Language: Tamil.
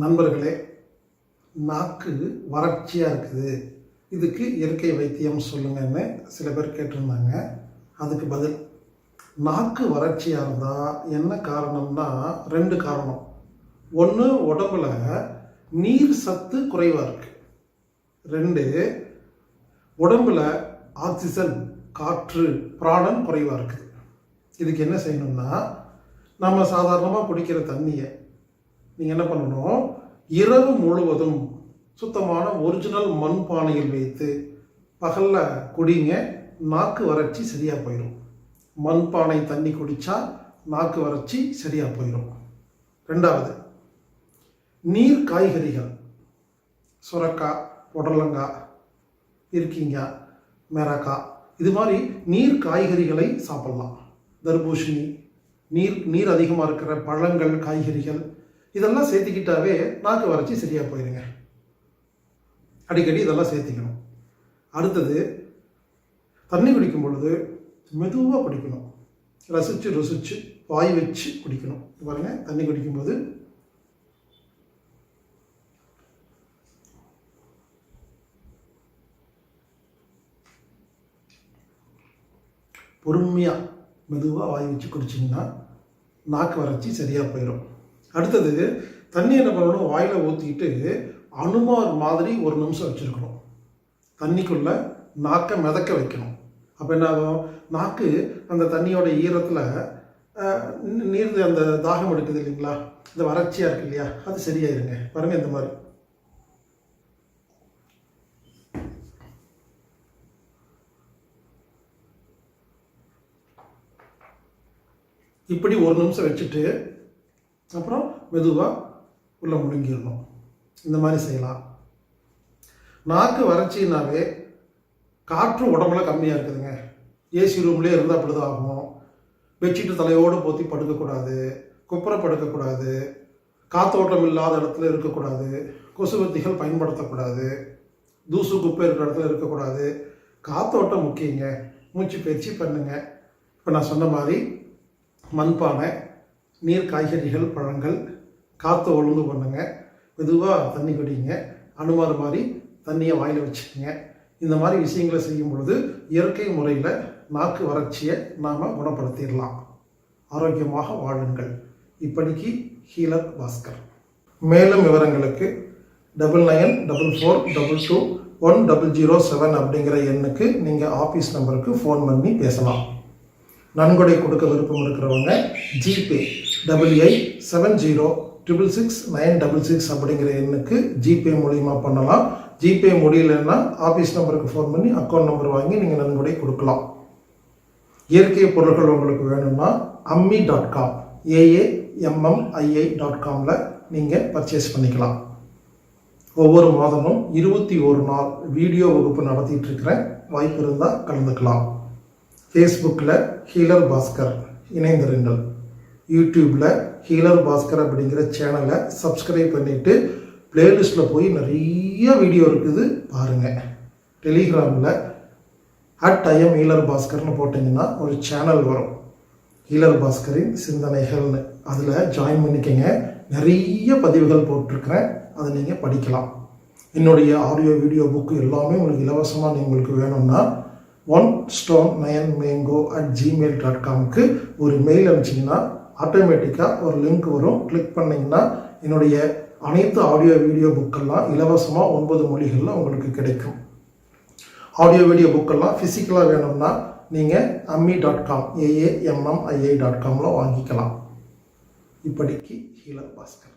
நண்பர்களே நாக்கு வறட்சியாக இருக்குது. இதுக்கு இயற்கை வைத்தியம் சொல்லுங்கன்னு சில பேர் கேட்டிருந்தாங்க. அதுக்கு பதில் நாக்கு வறட்சியாக இருந்தால் என்ன காரணம்னா ரெண்டு காரணம். ஒன்று உடம்புல நீர் சத்து குறைவாக இருக்குது ரெண்டு உடம்புல ஆக்சிஜன் காற்று பிராணம் குறைவாக இருக்குது. இதுக்கு என்ன செய்யணும்னா நம்ம சாதாரணமாக குடிக்கிற தண்ணியை நீங்கள் என்ன பண்ணணும்? இரவு முழுவதும் சுத்தமான ஒரிஜினல் மண் பானையில் வைத்து பகலில் குடிங்க நாக்கு வறட்சி சரியாக போயிடும் மண் பானை தண்ணி குடித்தா நாக்கு வறட்சி சரியாக போயிடும் ரெண்டாவது நீர் காய்கறிகள் சுரக்காய் புடலங்காய் இருக்கீங்காய் மிரக்காய் இது மாதிரி நீர் காய்கறிகளை சாப்பிடலாம். தர்பூசணி நீர் நீர் அதிகமாக இருக்கிற பழங்கள் காய்கறிகள் இதெல்லாம் சேர்த்துக்கிட்டாவே நாக்கு வறட்சி சரியாக போயிடுங்க. அடிக்கடி இதெல்லாம் சேர்த்திக்கணும். அடுத்தது தண்ணி குடிக்கும் பொழுது மெதுவாக குடிக்கணும். ரசித்து ருசித்து வாய் வச்சு குடிக்கணும். பாருங்க தண்ணி குடிக்கும்போது பொறுமையாக மெதுவாக வாய் வச்சு குடிச்சிங்கன்னா நாக்கு வறட்சி சரியாக போயிடும். அடுத்தது தண்ணி என்ன பண்ணணும்? வாயில் ஊற்றிக்கிட்டு அனுமார் மாதிரி ஒரு நிமிஷம் வச்சுருக்கணும். தண்ணிக்குள்ளே நாக்கை மிதக்க வைக்கணும். அப்போ என்ன ஆகும்? நாக்கு அந்த தண்ணியோட ஈரத்தில் நீர் அந்த தாகம் எடுக்குது இல்லைங்களா? இந்த வறட்சியாக இருக்கு இல்லையா? அது சரியாயிருங்க. பாருங்கள் இந்த மாதிரி. இப்படி ஒரு நிமிஷம் வச்சுட்டு அப்புறம் மெதுவாக உள்ளே முழுங்கிடணும். இந்த மாதிரி செய்யலாம். நாக்கு வறட்சினாவே காற்று உடம்புல கம்மியாக இருக்குதுங்க. ஏசி ரூம்லேயே இருந்தால் அப்படி தான் ஆகும்? பெட்ஷீட்டு தலையோடு போற்றி படுக்கக்கூடாது குப்புற படுக்கக்கூடாது காத்தோட்டம் இல்லாத இடத்துல இருக்கக்கூடாது கொசுவத்திகள் பயன்படுத்தக்கூடாது தூசு குப்பை இருக்கிற இடத்துல இருக்கக்கூடாது. காத்தோட்டம் முக்கியங்க. மூச்சு பயிற்சி பண்ணுங்க. இப்போ நான் சொன்ன மாதிரி மண்பானை நீர் காய்கறிகள் பழங்கள் காற்று ஒழுங்கு பண்ணுங்க. மெதுவாக தண்ணி குடிங்க அனுமார் மாதிரி தண்ணியை வாயில் வச்சுக்கோங்க. இந்த மாதிரி விஷயங்களை செய்யும் பொழுது இயற்கை முறையில் நாக்கு வறட்சியை நாம் குணப்படுத்திடலாம். ஆரோக்கியமாக வாழுங்கள். இப்படிக்கு ஹீலர் பாஸ்கர். மேலும் விவரங்களுக்கு double nine double four double two one double zero seven அப்படிங்கிற எண்ணுக்கு நீங்கள் ஆஃபீஸ் நம்பருக்கு ஃபோன் பண்ணி பேசலாம். நன்கொடை கொடுக்க விருப்பம் இருக்கிறவங்க GPay. Double eight seven zero triple six nine double six அப்படிங்கிற எண்ணுக்கு ஜிபே மூலியமாக பண்ணலாம். ஜிபே முடியலன்னா ஆஃபீஸ் நம்பருக்கு ஃபோன் பண்ணி அக்கௌண்ட் நம்பர் வாங்கி நீங்கள் நன்கொடை கொடுக்கலாம். இயற்கை பொருட்கள் உங்களுக்கு வேணும்னா Ammi dot com A A M M I I dot காமில் நீங்கள் பர்ச்சேஸ் பண்ணிக்கலாம். ஒவ்வொரு மாதமும் இருபத்தி ஒரு நாள் வீடியோ வகுப்பு நடத்திட்டு இருக்கிறேன். வாய்ப்பு இருந்தால் கலந்துக்கலாம். ஃபேஸ்புக்கில் ஹீலர் பாஸ்கர் இணைந்திருங்கள். யூடியூப்பில் ஹீலர் பாஸ்கர் அப்படிங்கிற சேனலை சப்ஸ்கிரைப் பண்ணிவிட்டு பிளேலிஸ்ட்டில் போய் நிறைய வீடியோ இருக்குது பாருங்கள் டெலிகிராமில் அட் ஐஎம் ஹீலர் பாஸ்கர்னு போட்டிங்கன்னா ஒரு சேனல் வரும். ஹீலர் பாஸ்கரின் சிந்தனைகள்னு. அதில் ஜாயின் பண்ணிக்கங்க. நிறைய பதிவுகள் போட்டிருக்கிறேன். அதை நீங்கள் படிக்கலாம். என்னுடைய ஆடியோ வீடியோ புக்கு எல்லாமே உங்களுக்கு இலவசமாக நீங்கள் உங்களுக்கு வேணும்னா one stone nine mango at Gmail dot காம்க்கு ஒரு மெயில் அனுப்பிச்சிங்கன்னா ஆட்டோமேட்டிக்காக ஒரு லிங்க் வரும். கிளிக் பண்ணிங்கன்னா என்னுடைய அனைத்து ஆடியோ வீடியோ புக்கெல்லாம் இலவசமாக ஒன்பது மொழிகளில் உங்களுக்கு கிடைக்கும். ஆடியோ வீடியோ புக்கெல்லாம் ஃபிசிக்கலாக வேணும்னா நீங்கள் Ammi dot com A A M M I A dot காமில் வாங்கிக்கலாம். இப்படிக்கு ஹீலர் பாஸ்கர்